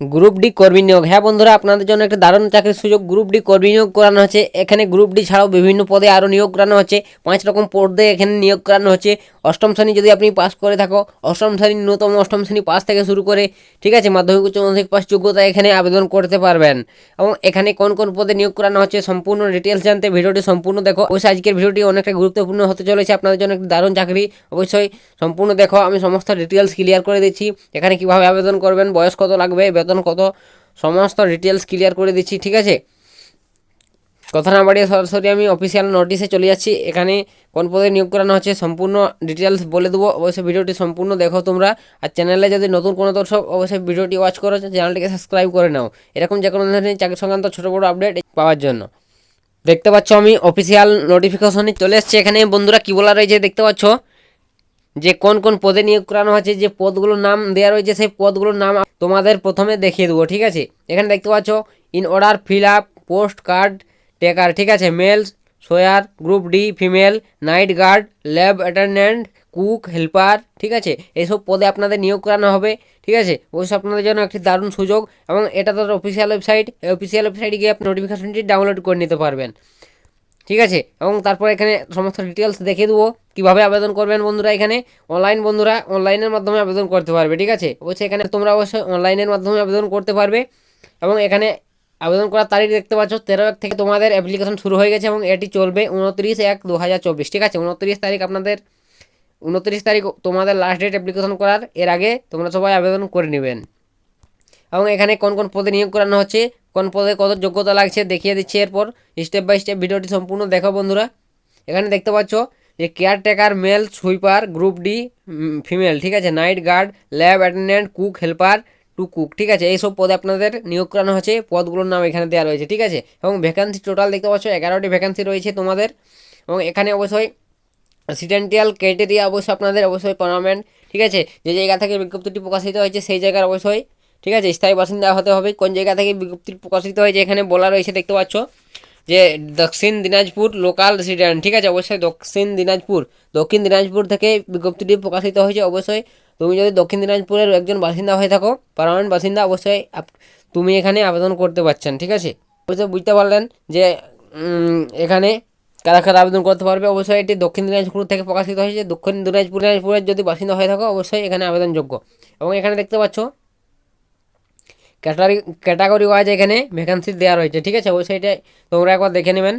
Group D কর্মী নিয়োগ। হ্যাঁ বন্ধুরা, আপনাদের জন্য একটা দারুণ চাকরির সুযোগ। গ্রুপ ডি কর্মী নিয়োগ করানো হচ্ছে। এখানে গ্রুপ ডি ছাড়াও বিভিন্ন পদে আরও নিয়োগ করানো হচ্ছে। পাঁচ রকম পদে এখানে নিয়োগ করানো হচ্ছে। অষ্টম শ্রেণি যদি আপনি পাস করে থাকো, অষ্টম শ্রেণি ন্যূনতম অষ্টম শ্রেণি পাস থেকে শুরু করে, ঠিক আছে, মাধ্যমিক উচ্চ মাধ্যমিক পাস যোগ্যতা এখানে আবেদন করতে পারবেন। এবং এখানে কোন কোন পদে নিয়োগ করানো হচ্ছে সম্পূর্ণ ডিটেলস জানতে ভিডিওটি সম্পূর্ণ দেখো। অবশ্যই আজকের ভিডিওটি অনেকটা গুরুত্বপূর্ণ হতে চলেছে। আপনাদের জন্য একটি দারুণ চাকরি। অবশ্যই সম্পূর্ণ দেখো। আমি সমস্ত ডিটেলস ক্লিয়ার করে দিচ্ছি। এখানে কীভাবে আবেদন করবেন, বয়স কত লাগবে বেতন কত, সমস্ত ডিটেলস ক্লিয়ার করে দিচ্ছি, ঠিক আছে? কথা না বাড়িয়ে সরাসরি আমি অফিসিয়াল নোটিশে চলে যাচ্ছি। এখানে কোন পদে নিয়োগ করানো হচ্ছে সম্পূর্ণ ডিটেলস বলে দেবো। অবশ্যই ভিডিওটি সম্পূর্ণ দেখো তোমরা। আর চ্যানেলে যদি নতুন কোনো দর্শক অবশ্যই ভিডিওটি ওয়াচ করো চ্যানেলটিকে সাবস্ক্রাইব করে নাও। এরকম যে কোনো ধরনের চাকরি সংক্রান্ত ছোটো বড়ো আপডেট পাওয়ার জন্য। দেখতে পাচ্ছ আমি অফিসিয়াল নোটিফিকেশনে চলে এসছে। এখানে বন্ধুরা কী বলা রয়েছে দেখতে পাচ্ছ? যে কোন কোন পদে নিয়োগ করানো হচ্ছে যে পদগুলোর নাম দেওয়া রয়েছে, সেই পদগুলোর নাম তোমাদের প্রথমে দেখিয়ে দেবো, ঠিক আছে? এখানে দেখতে পাচ্ছ in order fill up post caretaker ঠিক আছে? Male sweeper group D female night guard lab attendant cook helper ঠিক আছে? এইসব পদে আপনাদের নিয়োগ করানো হবে, ঠিক আছে? অবশ্যই আপনাদের জন্য একটি দারুণ সুযোগ এবং এটা তাদের অফিসিয়াল ওয়েবসাইট অফিসিয়াল ওয়েবসাইটে গিয়ে আপনি নোটিফিকেশনটি ডাউনলোড করে নিতে পারবেন। ঠিক আছে? এবং তারপর এখানে সমস্ত ডিটেলস দেখিয়ে দেবো। কীভাবে আবেদন করবেন বন্ধুরা এখানে? অনলাইন বন্ধুরা অনলাইনের মাধ্যমে আবেদন করতে পারবে, ঠিক আছে? অবশ্যই এখানে তোমরা অবশ্যই অনলাইনের মাধ্যমে আবেদন করতে পারবে। এবং এখানে আবেদন করার তারিখ দেখতে পাচ্ছ, তেরো এক থেকে তোমাদের অ্যাপ্লিকেশন শুরু হয়ে গেছে এবং এটি চলবে উনত্রিশ এক দু হাজার চব্বিশ, ঠিক আছে? উনত্রিশ তারিখ আপনাদের, উনত্রিশ তারিখ তোমাদের লাস্ট ডেট অ্যাপ্লিকেশন করার, এর আগে তোমরা সবাই আবেদন করে নেবেন। এবং এখানে কোন কোন পদে নিয়োগ করানো হচ্ছে, কোন পদে কত যোগ্যতা লাগছে দেখিয়ে দিচ্ছে এরপর। স্টেপ বাই স্টেপ ভিডিওটি সম্পূর্ণ দেখো বন্ধুরা। এখানে দেখতে পাচ্ছ যে caretaker male sweeper group D female ঠিক আছে? Night guard lab attendant cook helper two cook ঠিক আছে? এইসব পদে আপনাদের নিয়োগ করানো হচ্ছে। পদগুলোর নাম এখানে দেওয়া রয়েছে, ঠিক আছে? এবং ভ্যাকান্সি টোটাল দেখতে পাচ্ছ, এগারোটি ভ্যাকান্সি রয়েছে তোমাদের। এবং এখানে অবশ্যই সিডেন্টিয়াল ক্রাইটেরিয়া অবশ্যই আপনাদের অবশ্যই পারমানেন্ট ঠিক আছে? যে জায়গা থেকে বিজ্ঞপ্তিটি প্রকাশিত হয়েছে, সেই জায়গার অবশ্যই ঠিক আছে, স্থায়ী বাসিন্দা হতে হবে। কোন জায়গা থেকে বিজ্ঞপ্তি প্রকাশিত হয়েছে এখানে বলা রয়েছে, দেখতে পাচ্ছ যে দক্ষিণ দিনাজপুর লোকাল রেসিডেন্ট ঠিক আছে, অবশ্যই দক্ষিণ দিনাজপুর দক্ষিণ দিনাজপুর থেকে বিজ্ঞপ্তিটি প্রকাশিত হয়েছে, অবশ্যই তুমি যদি দক্ষিণ দিনাজপুরের একজন বাসিন্দা হয়ে থাকো পারমানেন্ট বাসিন্দা, অবশ্যই তুমি এখানে আবেদন করতে পারছেন, ঠিক আছে? অবশ্যই বুঝতে পারলেন যে এখানে কারা কারা আবেদন করতে পারবে, অবশ্যই এটি দক্ষিণ দিনাজপুর থেকে প্রকাশিত হয়েছে, দক্ষিণ দিনাজপুর দিনাজপুরের যদি বাসিন্দা হয়ে থাকো, অবশ্যই এখানে আবেদনযোগ্য। এবং এখানে দেখতে পাচ্ছ ক্যাটাগরি ক্যাটাগরি ওয়াইজ এখানে ভ্যাকান্সি দেওয়া রয়েছে, ঠিক আছে? এটা তোমরা একবার দেখে নেবেন।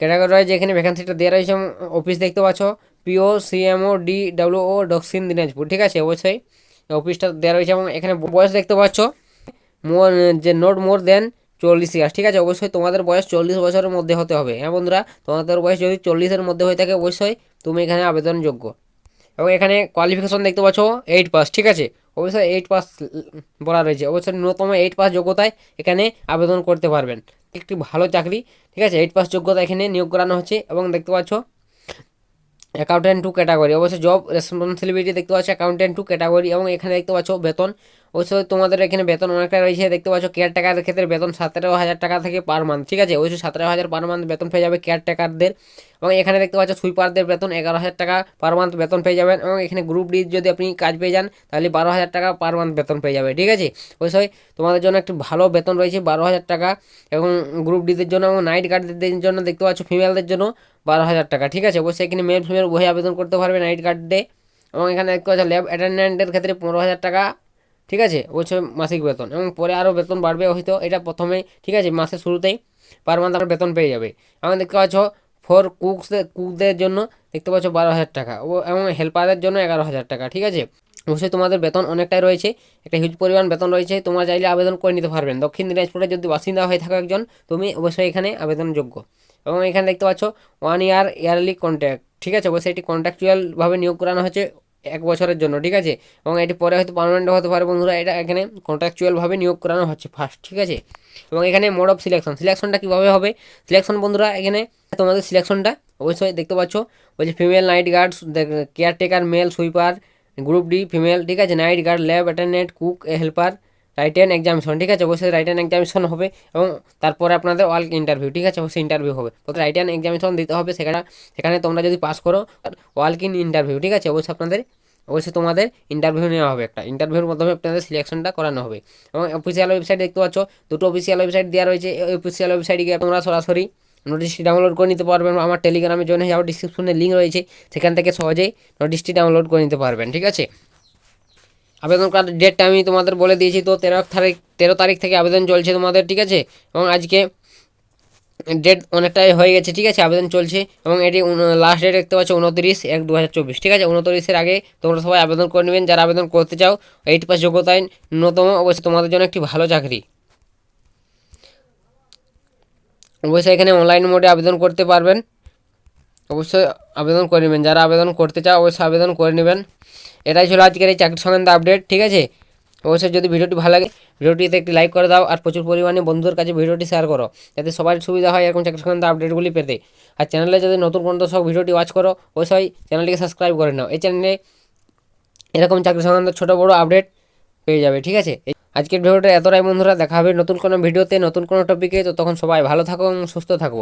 ক্যাটাগরি ওয়াইজ এখানে ভ্যাকান্সিটা দেওয়া রয়েছে অফিস দেখতে পাচ্ছ পিও সিএমও ডি ও দক্ষিণ দিনাজপুর, ঠিক আছে? অবশ্যই অফিসটা দেওয়া রয়েছে এবং এখানে বয়স দেখতে পাচ্ছ মোর যে নোট মোর দেন চল্লিশ ইয়ার্স ঠিক আছে? অবশ্যই তোমাদের বয়স চল্লিশ বছরের মধ্যে হতে হবে। হ্যাঁ বন্ধুরা, তোমাদের বয়স যদি চল্লিশের মধ্যে হয়ে থাকে, অবশ্যই তুমি এখানে আবেদনযোগ্য। এবং এখানে কোয়ালিফিকেশন দেখতে পাচ্ছ এইট পাস ঠিক আছে? অবশ্যই এইট পাস বলা রয়েছে। অবশ্যই ন্যূনতম এইট পাস যোগ্যতায় এখানে আবেদন করতে পারবেন। একটি ভালো চাকরি, ঠিক আছে? এইট পাস যোগ্যতা এখানে নিয়োগ করানো হচ্ছে এবং দেখতে পাচ্ছ অ্যাকাউন্টেন্ট টু ক্যাটাগরি অবশ্যই জব রেসপন্সিবিলিটি দেখতে পাচ্ছ অ্যাকাউন্টেন্ট টু ক্যাটাগরি এবং এখানে দেখতে পাচ্ছ, বেতন অবশ্যই তোমাদের এখানে বেতন অনেকটা রয়েছে দেখতে পাচ্ছ কেয়ার টাকার ক্ষেত্রে বেতন সতেরো হাজার টাকা থেকে পার মান্থ ঠিক আছে? অবশ্যই সতেরো হাজার পার মান্থ বেতন পেয়ে যাবে কেয়ার টাকারদের এবং এখানে দেখতে পাচ্ছ সুইপারদের বেতন এগারো হাজার টাকা পার মান্থ বেতন পেয়ে যাবেন এবং এখানে গ্রুপ ডি যদি আপনি কাজ পেয়ে যান, তাহলে বারো হাজার টাকা পার মান্থ বেতন পেয়ে যাবে, ঠিক আছে? অবশ্যই তোমাদের জন্য একটি ভালো বেতন রয়েছে বারো হাজার টাকা এবং গ্রুপ ডিদের জন্য এবং নাইট গার্ডদের জন্য দেখতে পাচ্ছ ফিমেলদের জন্য বারো হাজার টাকা, ঠিক আছে? অবশ্যই এখানে মেল ফিমেল উভয় আবেদন করতে পারবে নাইট গার্ড এবং এখানে দেখতে পাচ্ছ ল্যাব অ্যাটেন্ডেন্টের ক্ষেত্রে পনেরো হাজার টাকা ঠিক আছে? অবশ্যই মাসিক বেতন এবং পরে আরও বেতন বাড়বে হয়তো, এটা প্রথমেই, ঠিক আছে? মাসের শুরুতেই পার মান্থ আপনার বেতন পেয়ে যাবে। এবং দেখতে পাচ্ছ ফোর কুকসদের কুকদের জন্য দেখতে পাচ্ছ বারো হাজার টাকা ও এবং হেল্পারদের জন্য এগারো হাজার টাকা, ঠিক আছে? অবশ্যই তোমাদের বেতন অনেকটাই রয়েছে, একটা হিউজ পরিমাণ বেতন রয়েছে, তোমরা চাইলে আবেদন করে নিতে পারবেন দক্ষিণ দিনাজপুরে যদি বাসিন্দা হয়ে থাকো একজন, তুমি অবশ্যই এখানে আবেদনযোগ্য। এবং এখানে দেখতে পাচ্ছ ওয়ান ইয়ার ইয়ারলি কন্ট্যাক্ট ঠিক আছে? অবশ্যই এটি কন্ট্রাকচুয়ালভাবে নিয়োগ করানো হচ্ছে এক বছরের জন্য, ঠিক আছে? এবং এটি পরে হয়তো পারমানেন্ট হতে পারে, বন্ধুরা। এটা এখানে কন্ট্রাকচুয়ালভাবে নিয়োগ করানো হচ্ছে ফার্স্ট ঠিক আছে? এবং এখানে মোড অফ সিলেকশন সিলেকশনটা কীভাবে হবে? সিলেকশন বন্ধুরা, এখানে তোমাদের সিলেকশনটা অবশ্যই দেখতে পাচ্ছ। বলছে female night guard caretaker male sweeper group D female ঠিক আছে? Night guard lab attendant cook helper written examination ঠিক আছে? অবশ্যই রাইটেন এক্সামিশন হবে এবং তারপরে আপনাদের অল ইন্টারভিউ ঠিক আছে? অবশ্যই ইন্টারভিউ হবে। তো রাইটেন এক্সামিশন দিতে হবে সেখানে সেখানে তোমরা যদি পাস করো ওয়ালক ইন ইন্টারভিউ ঠিক আছে? অবশ্যই আপনাদের, অবশ্যই তোমাদের ইন্টারভিউ নেওয়া হবে একটা। ইন্টারভিউর মাধ্যমে আপনাদের সিলেকশনটা করানো হবে। এবং অফিসিয়াল ওয়েবসাইট দেখতে পাচ্ছ, দুটো অফিসিয়াল ওয়েবসাইট দেওয়া রয়েছে। এই অফিসিয়াল ওয়েবসাইটে গিয়ে তোমরা সরাসরি নোটিশটি ডাউনলোড করে নিতে পারবেন আমার টেলিগ্রামে জয়েন হয়ে যাও ডিসক্রিপশনে লিঙ্ক রয়েছে। সেখান থেকে সহজেই নোটিশটি ডাউনলোড করে নিতে পারবেন, ঠিক আছে? আবেদন করার ডেটটা আমি তোমাদের বলে দিয়েছি, তো তেরো তারিখ তেরো তারিখ থেকে আবেদন চলছে তোমাদের, ঠিক আছে? এবং আজকে ডেট অনেকটাই হয়ে গেছে, ঠিক আছে? আবেদন চলছে এবং এটি লাস্ট ডেট দেখতে পাচ্ছ উনত্রিশ এক দু ঠিক আছে? উনত্রিশের আগে তোমরা সবাই আবেদন করে নেবেন। যারা আবেদন করতে চাও এইট পাস যোগ্যতায় ন্যূনতম, অবশ্যই তোমাদের জন্য একটি ভালো চাকরি। অবশ্যই এখানে অনলাইন মোডে আবেদন করতে পারবেন। অবশ্যই আবেদন করে নেবেন। যারা আবেদন করতে চাও, অবশ্যই আবেদন করে নেবেন। এটাই ছিল আজকের এই চাকরি সংক্রান্ত আপডেট ঠিক আছে? অবশ্যই যদি ভিডিওটি ভালো লাগে, ভিডিওটিতে একটি লাইক করে দাও আর প্রচুর পরিমাণে বন্ধুদের কাছে ভিডিওটি শেয়ার করো। যাতে সবার সুবিধা হয় এরকম চাকরি সংক্রান্ত আপডেটগুলি পেতে। আর চ্যানেলে যদি নতুন কোনো দর্শক ভিডিওটি ওয়াচ করো, অবশ্যই চ্যানেলটিকে সাবস্ক্রাইব করে নাও। এই চ্যানেলে এরকম চাকরি সংক্রান্ত ছোটো বড়ো আপডেট পেয়ে যাবে, ঠিক আছে? আজকের ভিডিওটা এতটাই বন্ধুরা, দেখা হবে নতুন কোনো ভিডিওতে, নতুন কোনো টপিকে তো তখন সবাই ভালো থাকো এবং সুস্থ থাকব